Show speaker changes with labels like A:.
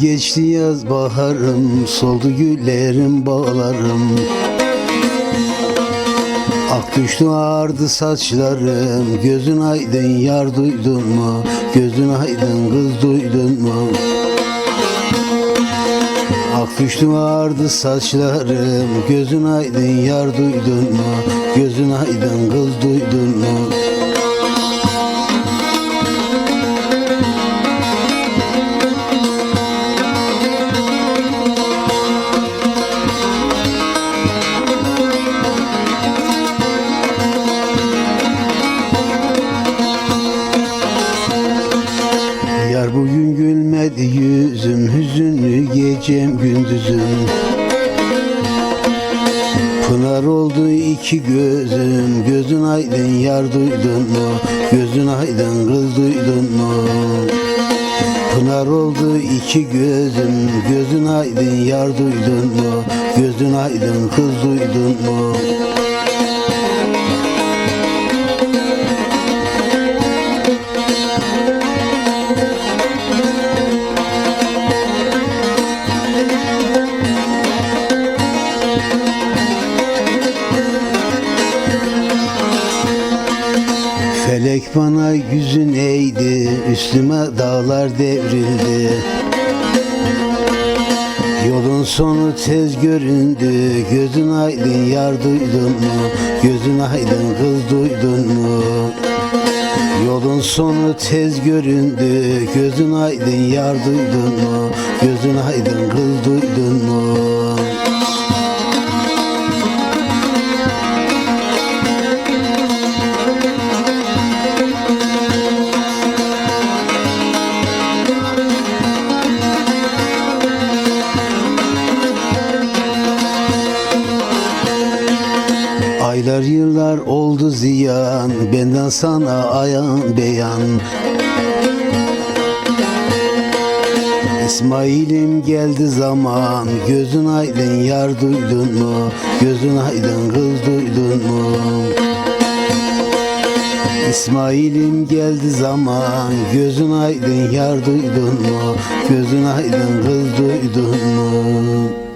A: Geçti yaz baharım Soldu güllerim bağlarım Ak düştü ağardı saçlarım Gözün aydın yar duydun mu? Gözün aydın kız duydun mu? Ak düştü ağardı saçlarım Gözün aydın yar duydun mu? Gözün aydın kız duydun yüzüm Hüzünlü gecem gündüzüm Pınar oldu iki gözüm Gözün aydın yar duydun mu? Gözün aydın kız duydun mu? Pınar oldu iki gözüm Gözün aydın yar duydun mu? Gözün aydın kız duydun mu? Felek bana yüzün eğdi Üstüme dağlar devrildi Yolun sonu tez göründü Gözün aydın yar duydun mu? Gözün aydın kız duydun mu? Yolun sonu tez göründü Gözün aydın yar duydun mu? Gözün aydın kız duydun mu? Aylar yıllar oldu ziyan Benden sana ayan beyan İsmail'im geldi zaman Gözün aydın yar duydun mu? Gözün aydın kız duydun mu? İsmail'im geldi zaman Gözün aydın yar duydun mu? Gözün aydın kız duydun mu?